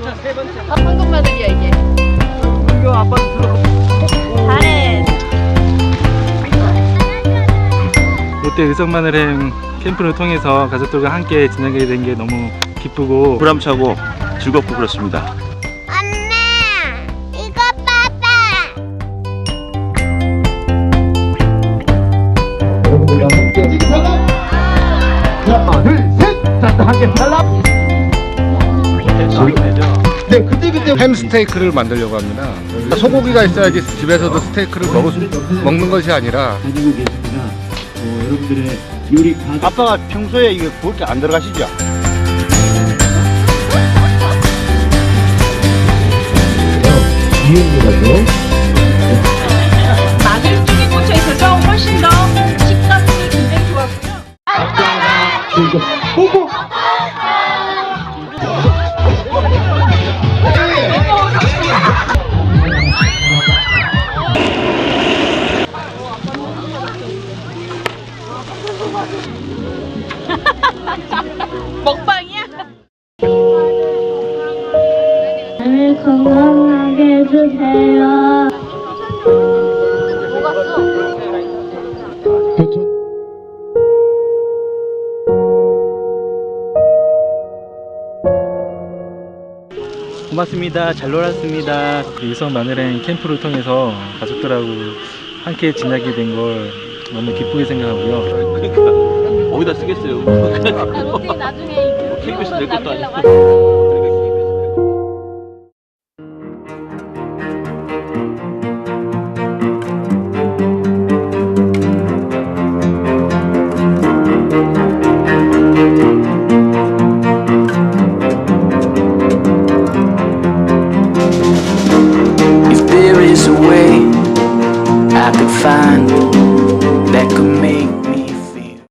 번째, 세 번째. 황금마늘이야 이게. 이거 아빠 불러. 잘해. 롯데 의성마늘행 캠프를 통해서 가족들과 함께 지내게 된 게 너무 기쁘고 보람차고 즐겁고 그렇습니다. 하나, 둘, 셋. 자, 함께 탈락. 소리 내죠. 그때 그때 햄 스테이크를 만들려고 합니다. 소고기가 있어야지 집에서도 스테이크를 먹을 수, 먹는 것이 아니라 가지고 계십니다. 어, 여러분들의 요리 가 아빠가 평소에 이게 그렇게 안 들어가시죠? 이은이라고 마늘 쪽에 꽂혀 있어서 훨씬 더 식감이 굉장히 좋았고요. 즐겁 보고 먹방이야? 나를 건강하게 해주세요. 고맙습니다. 잘 놀았습니다. 의성마늘행 캠프를 통해서 가족들하고 함께 지내게 된걸 너무 기쁘게 생각하고요. 그러니까 어디다 쓰겠어요? 로딩 나중에 KBS 낼 것도 남기려고 아니고. If there is a way I could find